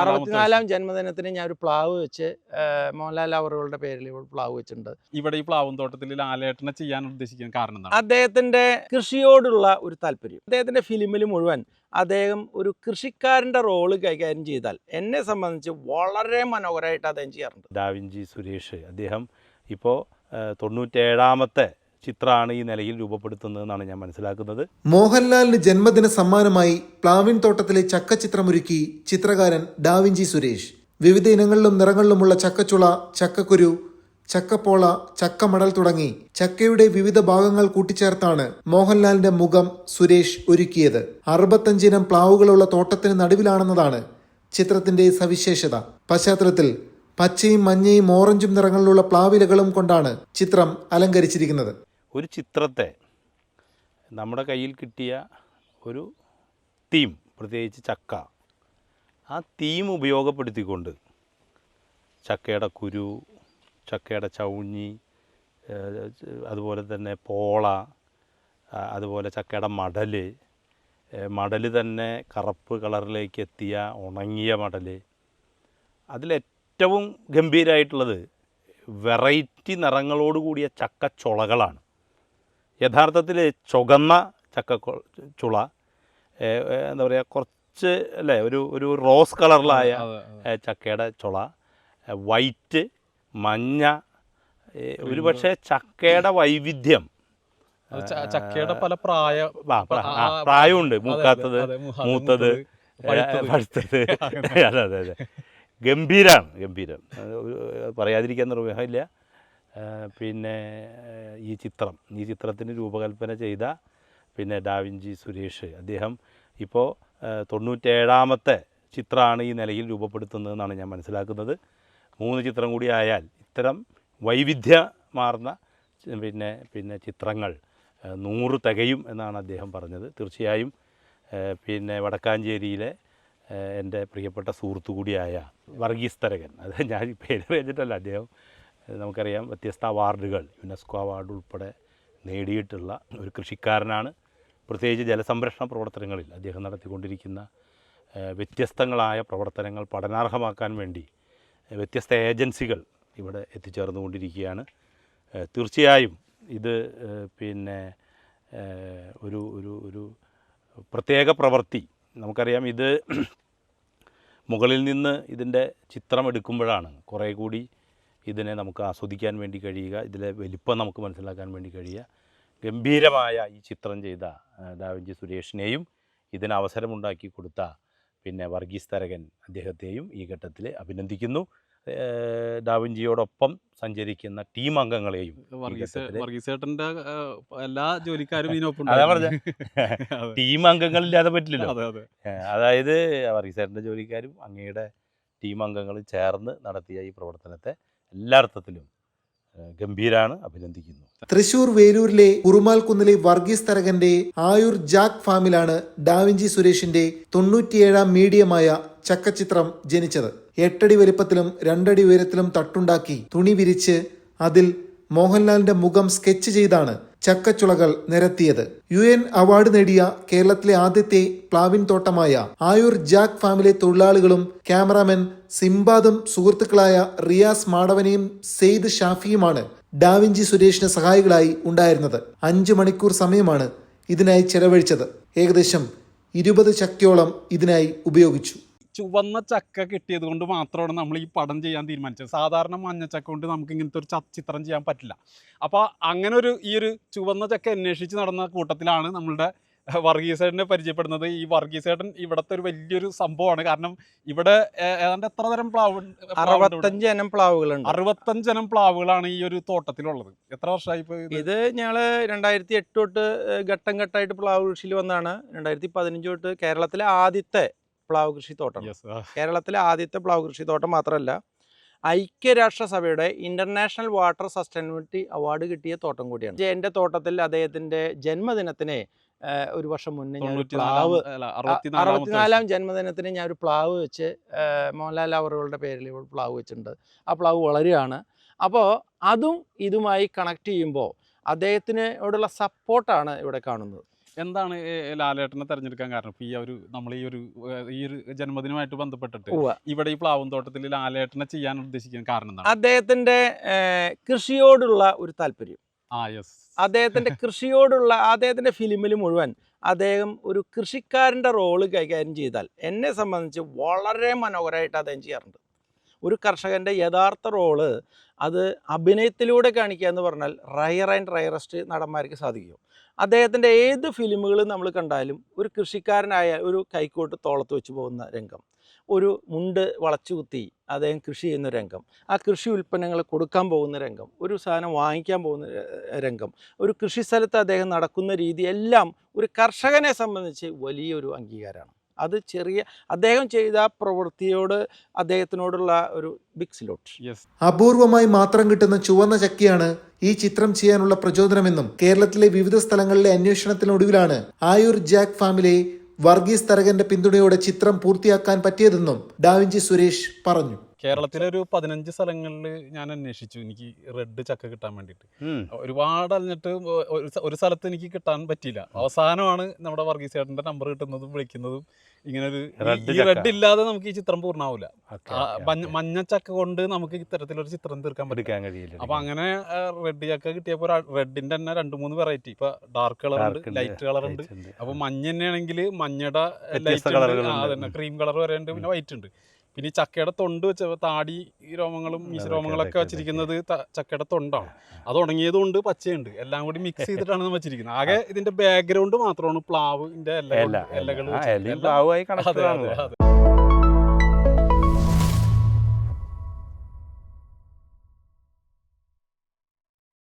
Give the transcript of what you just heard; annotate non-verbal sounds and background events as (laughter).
അറുപത്തിനാലാം ജന്മദിനത്തിന് ഞാൻ ഒരു പ്ലാവ് വെച്ച് മോഹൻലാൽ അവറുകളുടെ പേരിൽ ഒരു പ്ലാവ് വെച്ചിട്ടുണ്ട്. ഇവിടെ ഈ പ്ലാവും തോട്ടത്തിൽ ലാലേട്ടനെ ചെയ്യാൻ ഉദ്ദേശിക്കുന്ന കാരണം എന്താണ്? അദ്ദേഹത്തിന്റെ കൃഷിയോടുള്ള ഒരു താല്പര്യം. അദ്ദേഹത്തിന്റെ ഫിലിമിൽ മുഴുവൻ അദ്ദേഹം ഒരു കൃഷിക്കാരന്റെ റോൾ കൈകാര്യം ചെയ്താൽ എന്നെ സംബന്ധിച്ച് വളരെ മനോഹരമായിട്ട് അദ്ദേഹം ചെയ്യാറുണ്ട്. ഡാവിഞ്ചി സുരേഷ് അദ്ദേഹം ഇപ്പോൾ തൊണ്ണൂറ്റേഴാമത്തെ ചിത്രമാണ് ഈ നിലയിൽ രൂപപ്പെടുത്തുന്നതെന്നാണ് ഞാൻ മനസ്സിലാക്കുന്നത്. മോഹൻലാലിന് ജന്മദിന സമ്മാനമായി പ്ലാവിൻ തോട്ടത്തിലെ ചക്കച്ചിത്രമൊരുക്കി ചിത്രകാരൻ ഡാവിഞ്ചി സുരേഷ്. വിവിധ ഇനങ്ങളിലും നിറങ്ങളിലുമുള്ള ചക്കച്ചുള ചക്കക്കുരു ചക്കപ്പോള ചക്കമടൽ തുടങ്ങി ചക്കയുടെ വിവിധ ഭാഗങ്ങൾ കൂട്ടിച്ചേർത്താണ് മോഹൻലാലിന്റെ മുഖം സുരേഷ് ഒരുക്കിയത്. അറുപത്തഞ്ചിനം പ്ലാവുകളുള്ള തോട്ടത്തിന് നടുവിലാണെന്നതാണ് ചിത്രത്തിന്റെ സവിശേഷത. പശ്ചാത്തലത്തിൽ പച്ചയും മഞ്ഞയും ഓറഞ്ചും നിറങ്ങളിലുള്ള പ്ലാവിലകളും കൊണ്ടാണ് ചിത്രം അലങ്കരിച്ചിരിക്കുന്നത്. ഒരു ചിത്രത്തെ നമ്മുടെ കയ്യിൽ കിട്ടിയ ഒരു തീം പ്രത്യേകിച്ച് ചക്ക. ആ തീം ഉപയോഗപ്പെടുത്തിക്കൊണ്ട് ചക്കയുടെ കുരു ചക്കയുടെ ചൗഞ്ഞി അതുപോലെ തന്നെ പോള അതുപോലെ ചക്കയുടെ മടൽ മടൽ തന്നെ കറുപ്പ് കളറിലേക്ക് എത്തിയ ഉണങ്ങിയ മടൽ അതിലേറ്റവും ഗംഭീരമായിട്ടുള്ളത് വെറൈറ്റി നിറങ്ങളോട് കൂടിയ ചക്ക ചുളകളാണ് യഥാർത്ഥത്തിൽ ചുകന്ന ചക്ക ചുള എന്താ പറയുക കുറച്ച് അല്ലേ ഒരു ഒരു റോസ് കളറിലായ ചക്കയുടെ ചുള വൈറ്റ് മഞ്ഞ ഒരു പക്ഷേ ചക്കയുടെ വൈവിധ്യം. ചക്കയുടെ പല പ്രായ പ്രായമുണ്ട്. മൂക്കാത്തത് മൂത്തത് പഴുത്തത്. (laughs) അതെ അതെ അതെ. ഗംഭീരാണ് ഗംഭീരം. പറയാതിരിക്കാൻ നിർവഹമില്ല പിന്നെ ഈ ചിത്രം ഈ ചിത്രത്തിന് രൂപകൽപ്പന ചെയ്ത പിന്നെ ഡാവിഞ്ചി സുരേഷ്. അദ്ദേഹം ഇപ്പോൾ തൊണ്ണൂറ്റേഴാമത്തെ ചിത്രമാണ് ഈ നിലയിൽ രൂപപ്പെടുത്തുന്നതെന്നാണ് ഞാൻ മനസ്സിലാക്കുന്നത്. മൂന്ന് ചിത്രം കൂടി ആയാൽ ഇത്തരം വൈവിധ്യമാർന്ന പിന്നെ പിന്നെ ചിത്രങ്ങൾ നൂറ് തികയും എന്നാണ് അദ്ദേഹം പറഞ്ഞത്. തീർച്ചയായും പിന്നെ വടക്കാഞ്ചേരിയിലെ എന്റെ പ്രിയപ്പെട്ട സുഹൃത്തു കൂടിയായ വർഗീസ് തരകൻ. അത് ഞാൻ പേര് വെച്ചിട്ടല്ല അദ്ദേഹം നമുക്കറിയാം വ്യത്യസ്ത അവാർഡുകൾ യുനെസ്കോ അവാർഡ് ഉൾപ്പെടെ നേടിയിട്ടുള്ള ഒരു കൃഷിക്കാരനാണ്. പ്രത്യേകിച്ച് ജലസംരക്ഷണ പ്രവർത്തനങ്ങളിൽ അദ്ദേഹം നടത്തിക്കൊണ്ടിരിക്കുന്ന വ്യത്യസ്തങ്ങളായ പ്രവർത്തനങ്ങൾ പഠനാർഹമാക്കാൻ വേണ്ടി വ്യത്യസ്ത ഏജൻസികൾ ഇവിടെ എത്തിച്ചേർന്നുകൊണ്ടിരിക്കുകയാണ്. തീർച്ചയായും ഇത് പിന്നെ ഒരു ഒരു ഒരു പ്രത്യേക പ്രവൃത്തി. നമുക്കറിയാം ഇത് (clears throat) മുകളിൽ നിന്ന് ഇതിന്റെ ചിത്രം എടുക്കുമ്പോഴാണ് കുറേ കൂടി ഇതിനെ നമുക്ക് ആസ്വദിക്കാൻ വേണ്ടി കഴിയുക. ഇതിലെ വലിപ്പം നമുക്ക് മനസ്സിലാക്കാൻ വേണ്ടി കഴിയുക. ഗംഭീരമായ ഈ ചിത്രം ചെയ്ത ദാവഞ്ചി സുരേഷിനെയും ഇതിന് അവസരമുണ്ടാക്കി കൊടുത്ത പിന്നെ വർഗീസ് തരകൻ അദ്ദേഹത്തെയും ഈ ഘട്ടത്തിൽ അഭിനന്ദിക്കുന്നു. ഡാവിഞ്ചിയോടൊപ്പം സഞ്ചരിക്കുന്ന ടീം അംഗങ്ങളെയും വർഗീസേട്ടന്റെ എല്ലാ ജോലിക്കാരും അതാ. ടീം അംഗങ്ങളില്ലാതെ പറ്റില്ലല്ലോ. അതായത് വർഗീസേട്ടന്റെ ജോലിക്കാരും അങ്ങയുടെ ടീം അംഗങ്ങളും ചേർന്ന് നടത്തിയ ഈ പ്രവർത്തനത്തെ എല്ലാ അർത്ഥത്തിലും ഗംഭീരാണ് അഭിനന്ദിക്കുന്നു. തൃശൂർ വേലൂരിലെ കുറുമാൽക്കുന്നിലെ വർഗീസ് തരകന്റെ ആയുർ ജാക്ക് ഫാമിലാണ് ഡാവിഞ്ചി സുരേഷിന്റെ തൊണ്ണൂറ്റിയേഴാം മീഡിയമായ ചക്കച്ചിത്രം ജനിച്ചത്. എട്ടടി വലിപ്പത്തിലും രണ്ടടി ഉയരത്തിലും തട്ടുണ്ടാക്കി തുണി വിരിച്ച് അതിൽ മോഹൻലാലിന്റെ മുഖം സ്കെച്ച് ചെയ്താണ് ചക്കച്ചുളകൾ നിരത്തിയത്. യു എൻ അവാർഡ് നേടിയ കേരളത്തിലെ ആദ്യത്തെ പ്ലാവിൻ തോട്ടമായ ആയുർ ജാക്ക് ഫാമിലെ തൊഴിലാളികളും ക്യാമറാമാൻ സിംബാദും സുഹൃത്തുക്കളായ റിയാസ് മാടവനെയും സെയ്ദ് ഷാഫിയുമാണ് ഡാവിഞ്ചി സുരേഷിന് സഹായികളായി ഉണ്ടായിരുന്നത്. അഞ്ചു മണിക്കൂർ സമയമാണ് ഇതിനായി ചെലവഴിച്ചത്. ഏകദേശം ഇരുപത് ശക്തിയോളം ഇതിനായി ഉപയോഗിച്ചു. ചുവന്ന ചക്ക കിട്ടിയത് കൊണ്ട് മാത്രമാണ് നമ്മൾ ഈ പടം ചെയ്യാൻ തീരുമാനിച്ചത്. സാധാരണ മഞ്ഞ ചക്ക കൊണ്ട് നമുക്ക് ഇങ്ങനത്തെ ഒരു ചിത്രം ചെയ്യാൻ പറ്റില്ല. അപ്പോൾ അങ്ങനെ ഒരു ഈ ഒരു ചുവന്ന ചക്ക അന്വേഷിച്ച് നടന്ന കൂട്ടത്തിലാണ് നമ്മളുടെ വർഗീസേട്ടനെ പരിചയപ്പെടുന്നത്. ഈ വർഗീസേട്ടൻ ഇവിടത്തെ ഒരു വലിയൊരു സംഭവമാണ്. കാരണം ഇവിടെ ഏതാണ്ട് എത്ര തരം പ്ലാവ്? അറുപത്തഞ്ച് ഇനം പ്ലാവുകളുണ്ട്. അറുപത്തഞ്ചനം പ്ലാവുകളാണ് ഈ ഒരു തോട്ടത്തിലുള്ളത്. എത്ര വർഷമായി ഇത്? ഞങ്ങൾ രണ്ടായിരത്തി എട്ട് തൊട്ട് ഘട്ടം ഘട്ടമായിട്ട് പ്ലാവ് കൃഷിയിൽ വന്നാണ് രണ്ടായിരത്തി പതിനഞ്ച് തൊട്ട് കേരളത്തിലെ ആദ്യത്തെ പ്ലാവ് കൃഷിത്തോട്ടം കേരളത്തിലെ ആദ്യത്തെ പ്ലാവ് കൃഷിത്തോട്ടം മാത്രമല്ല ഐക്യരാഷ്ട്രസഭയുടെ ഇന്റർനാഷണൽ വാട്ടർ സസ്റ്റൈനബിലിറ്റി അവാർഡ് കിട്ടിയ തോട്ടം കൂടിയാണ്. എന്റെ തോട്ടത്തിൽ അദ്ദേഹത്തിന്റെ ജന്മദിനത്തിന് ഒരു വർഷം മുന്നേ ഞാൻ പ്ലാവ് അറുപത്തിനാലാം ജന്മദിനത്തിന് ഞാൻ ഒരു പ്ലാവ് വെച്ച് മോഹൻലാൽ അവറുകളുടെ പേരിൽ പ്ലാവ് വെച്ചിട്ടുണ്ട്. ആ പ്ലാവ് വളരുകയാണ്. അപ്പോൾ അതും ഇതുമായി കണക്ട് ചെയ്യുമ്പോൾ അദ്ദേഹത്തിനോടുള്ള സപ്പോർട്ടാണ് ഇവിടെ കാണുന്നത്. എന്താണ് ലാലേട്ടനെ തെരഞ്ഞെടുക്കാൻ കാരണം? ഇപ്പൊ ഈ ഒരു നമ്മൾ ഈ ഒരു ഈ ഒരു ജന്മദിനമായിട്ട് ബന്ധപ്പെട്ടിട്ട് ഇവിടെ ഈ പ്ലാവും തോട്ടത്തിൽ ലാലേട്ടനെ ചെയ്യാൻ ഉദ്ദേശിക്കുന്ന കാരണം എന്താണ്? അദ്ദേഹത്തിന്റെ കൃഷിയോടുള്ള ഒരു താല്പര്യം. ആ യെസ്. അദ്ദേഹത്തിന്റെ (laughs) കൃഷിയോടുള്ള അദ്ദേഹത്തിന്റെ ഫിലിമിൽ മുഴുവൻ അദ്ദേഹം ഒരു കൃഷിക്കാരന്റെ റോൾ കൈകാര്യം ചെയ്താൽ എന്നെ സംബന്ധിച്ച് വളരെ മനോഹരമായിട്ട് അദ്ദേഹം ചെയ്യാറുണ്ട്. ഒരു കർഷകന്റെ യഥാർത്ഥ റോൾ അത് അഭിനയത്തിലൂടെ കാണിക്കുക എന്ന് പറഞ്ഞാൽ റയർ ആൻഡ് റയറസ്റ്റ് നടന്മാർക്ക് സാധിക്കും. അദ്ദേഹത്തിന്റെ ഏത് ഫിലിമുകൾ നമ്മൾ കണ്ടാലും ഒരു കൃഷിക്കാരനായ ഒരു കൈക്കോട്ട് തോളത്ത് വെച്ച് പോകുന്ന രംഗം ഒരു മുണ്ട് വളച്ചു കുത്തി അദ്ദേഹം കൃഷി ചെയ്യുന്ന രംഗം ആ കൃഷി ഉൽപ്പന്നങ്ങൾ കൊടുക്കാൻ പോകുന്ന രംഗം ഒരു സാധനം വാങ്ങിക്കാൻ പോകുന്ന രംഗം ഒരു കൃഷി സ്ഥലത്ത് അദ്ദേഹം നടക്കുന്ന രീതി എല്ലാം ഒരു കർഷകനെ സംബന്ധിച്ച് വലിയൊരു അംഗീകാരമാണ്. അത് ചെറിയ അദ്ദേഹം ചെയ്ത പ്രവൃത്തിയോട് അദ്ദേഹത്തിനോടുള്ള ഒരു ബിഗ് സിലോട്ട് അപൂർവമായി മാത്രം കിട്ടുന്ന ചുവന്ന ചക്കിയാണ് ഈ ചിത്രം ചെയ്യാനുള്ള പ്രചോദനമെന്നും കേരളത്തിലെ വിവിധ സ്ഥലങ്ങളിലെ അന്വേഷണത്തിനൊടുവിലാണ് ആയൂർ ജാക്ക് ഫാമിലെ വർഗീസ് തരകന്റെ പിന്തുണയോടെ ചിത്രം പൂർത്തിയാക്കാൻ പറ്റിയതെന്നും ഡാവിഞ്ചി സുരേഷ് പറഞ്ഞു. കേരളത്തിലെ ഒരു പതിനഞ്ച് സ്ഥലങ്ങളിൽ ഞാൻ അന്വേഷിച്ചു. എനിക്ക് റെഡ് ചക്ക കിട്ടാൻ വേണ്ടിയിട്ട്. ഒരുപാട് അലഞ്ഞിട്ട് ഒരു സ്ഥ- സ്ഥലത്ത് എനിക്ക് കിട്ടാൻ പറ്റിയില്ല. അവസാനമാണ് നമ്മുടെ വർഗീസ് ചേട്ടന്റെ നമ്പർ കിട്ടുന്നതും വിളിക്കുന്നതും. ഇങ്ങനെ ഒരു. റെഡ് ഇല്ലാതെ നമുക്ക് ഈ ചിത്രം പൂർണമാവില്ല ഓക്കേ, മഞ്ഞ- ചക്ക കൊണ്ട് നമുക്ക് ഇത്തരത്തിലൊരു ചിത്രം തീർക്കാൻ പറ്റിക്കാൻ കഴിയില്ല അപ്പൊ അങ്ങനെ റെഡ് ചക്ക കിട്ടിയപ്പോൾ റെഡിന്റെ തന്നെ രണ്ട് മൂന്ന് വെറൈറ്റി ഇപ്പൊ ഡാർക്ക് കളർ ഉണ്ട് ലൈറ്റ് കളർ ഉണ്ട്. അപ്പൊ മഞ്ഞ തന്നെയാണെങ്കിൽ മഞ്ഞയുടെ ലൈറ്റ്. അതന്നെ. ക്രീം കളർ വരെ ഉണ്ട് പിന്നെ വൈറ്റ് ഉണ്ട്. പിന്നെ ഈ ചക്കയുടെ തൊണ്ട് വെച്ച താടി ഈ രോമങ്ങളും മീശ അതൊക്കെ, രോമങ്ങളൊക്കെ വെച്ചിരിക്കുന്നത് ചക്കയുടെ തൊണ്ടാണ്. അത് ഉണങ്ങിയതുകൊണ്ട് പച്ചയുണ്ട്. എല്ലാം കൂടി മിക്സ് (laughs) ചെയ്തിട്ടാണ് നമ്മൾ വെച്ചിരിക്കുന്നത്. ആകെ ഇതിന്റെ ബാക്ക്ഗ്രൗണ്ട് മാത്രമാണ് പ്ലാവിന്റെ ഇല, ഇലകൾ ഇല. ഇലകൾ ആ, പ്ലാവുമായി അതെ അതെ.